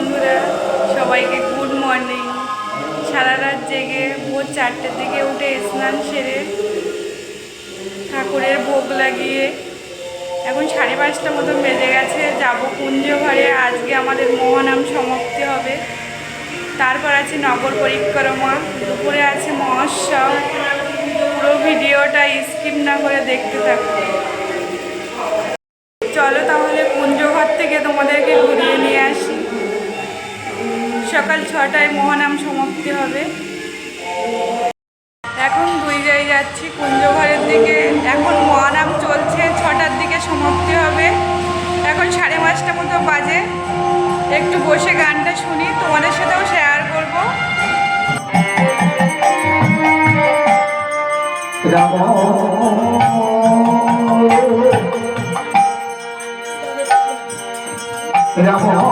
বন্ধুরা, সবাইকে good morning সারা রাত জেগে ভোর চারটের দিকে উঠে স্নান সেরে ঠাকুরের ভোগ লাগিয়ে এখন সাড়ে পাঁচটা মতো বেজে গেছে, যাব কুঞ্জ ঘরে। আজকে আমাদের মহানাম সমাপ্তি হবে। তারপর আছে নগর পরিক্রমা। দুপুরে আছে মহোৎসব। পুরো ভিডিওটা স্কিপ না করে দেখতে থাকো। চলো তাহলে কুঞ্জঘর থেকে তোমাদেরকে ঘুরিয়ে নিয়ে আসি। সকাল ছটায় মহানাম সমাপ্তি হবে। এখন দুই জায়গায় যাচ্ছি, কুঞ্জঘরের দিকে। এখন মহানাম চলছে, ছটার দিকে সমাপ্তি হবে। এখন সাড়ে পাঁচটা মতো বাজে। একটু বসে গানটা শুনি, তোমাদের সাথেও শেয়ার করব। রাম।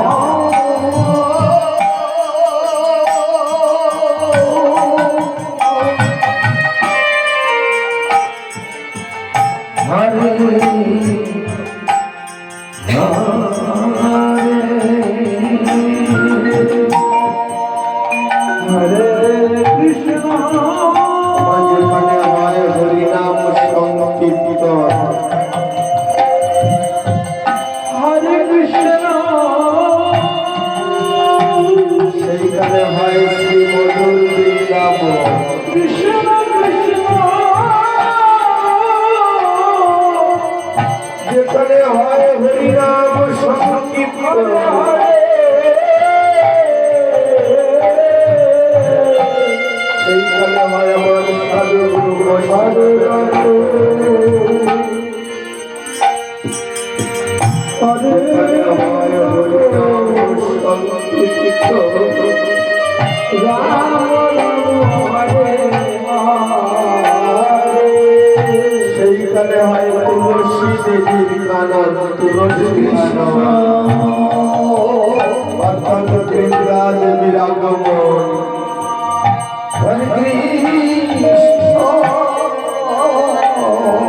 হরে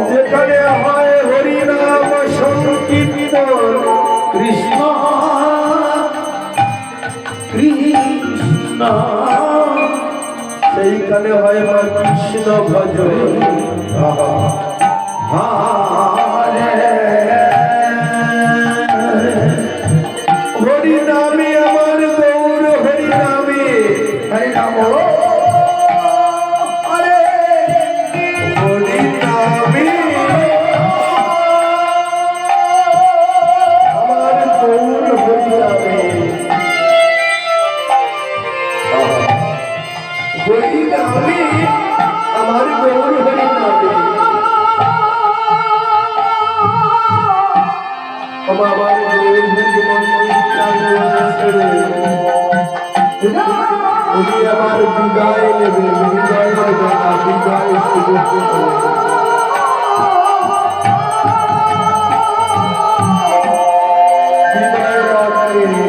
যেখানে হয় হরিনাম সংকীর্তন কৃষ্ণ। সেইখানে হয় মা কৃষ্ণ ভজন। Amen.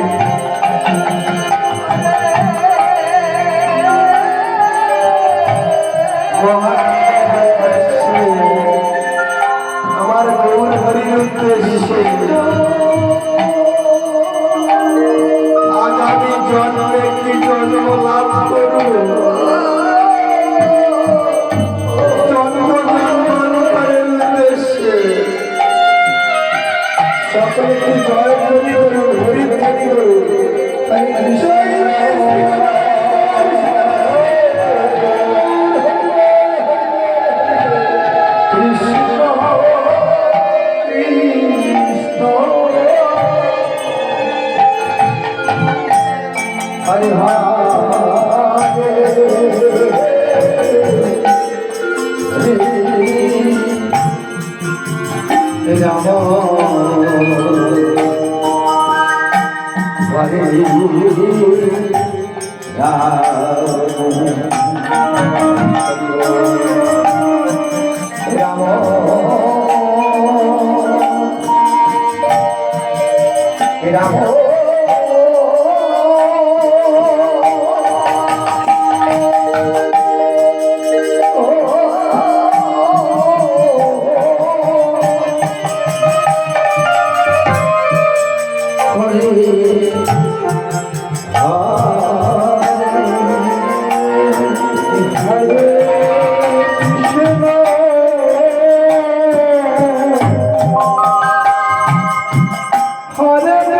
রাম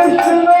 হরে